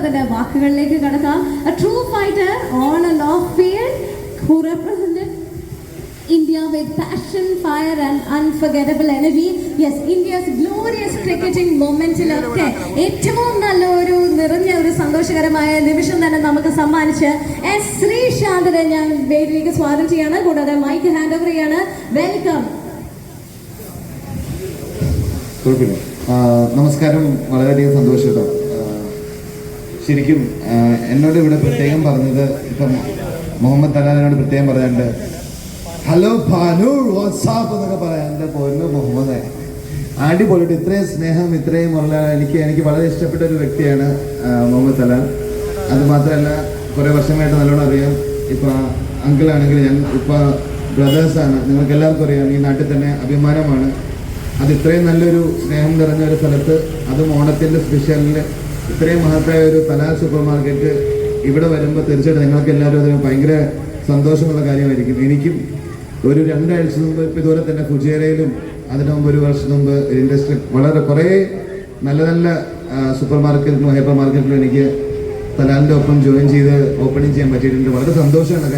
അദ്ദേഹത്തിന്റെ വാക്കുകളിലേക്ക് കടക്കാം. True fighter on and off field who represented India with passion, fire and unforgettable energy. Yes, India's glorious cricketing മൊമെന്റിലൊക്കെ ഏറ്റവും നല്ല ഒരു നിറഞ്ഞ ഒരു സന്തോഷകരമായ നിമിഷം തന്നെ നമുക്ക് സമ്മാനിച്ച് എസ് ശ്രീശാന്തിനെ ഞാൻ വേദിയിലേക്ക് സ്വാഗതം ചെയ്യാണ്. കൂടാതെ മൈക്ക് ഹാൻഡ് ഓവർ ചെയ്യാണ്. വെൽക്കം നമസ്കാരം. വളരെയധികം സന്തോഷം കേട്ടോ. ശരിക്കും എന്നോട് ഇവിടെ പ്രത്യേകം പറഞ്ഞത് ഇപ്പം മുഹമ്മദ് തലാലിനോട് പ്രത്യേകം പറയാണ്ട് ഹലോ ഭാനു വാട്സാപ്പ് എന്നൊക്കെ പറയാം എന്റെ പൊന്നു മുഹമ്മദ് അടിപൊളിയിട്ട് ഇത്രയും സ്നേഹം ഇത്രയും ഉള്ള എനിക്ക് എനിക്ക് വളരെ ഇഷ്ടപ്പെട്ട ഒരു വ്യക്തിയാണ് മുഹമ്മദ് തലാൽ. അത് മാത്രമല്ല കുറേ വർഷമായിട്ട് നല്ലോണം അറിയാം. ഇപ്പം അങ്കിളാണെങ്കിൽ ഞാൻ ഇപ്പം ബ്രദേഴ്സാണ് നിങ്ങൾക്ക് എല്ലാവർക്കും അറിയാം ഈ നാട്ടിൽ തന്നെ അഭിമാനമാണ്. അത് ഇത്രയും നല്ലൊരു സ്നേഹം നിറഞ്ഞ ഒരു സ്ഥലത്ത് അതും ഓണത്തിന്റെ സ്പെഷ്യലിൽ ഇത്രയും മഹത്തായ ഒരു തലാൽ സൂപ്പർ മാർക്കറ്റ് ഇവിടെ വരുമ്പോൾ തീർച്ചയായിട്ടും നിങ്ങൾക്ക് എല്ലാവരും അതിന് ഭയങ്കര സന്തോഷമുള്ള കാര്യമായിരിക്കും. എനിക്കും ഒരു രണ്ടാഴ്ച മുമ്പ് ഇപ്പം ഇതുപോലെ തന്നെ കുജേരയിലും അതിനു മുമ്പ് ഒരു വർഷം മുമ്പ് ഇൻഡസ്ട്രി വളരെ കുറേ നല്ല നല്ല സൂപ്പർ മാർക്കറ്റിലും ഹൈപ്പർ മാർക്കറ്റിലും എനിക്ക് തലാലിന്റെ ഒപ്പം ജോയിൻ ചെയ്ത് ഓപ്പണിങ് ചെയ്യാൻ പറ്റിയിട്ടുണ്ട്. വളരെ സന്തോഷമാണ്.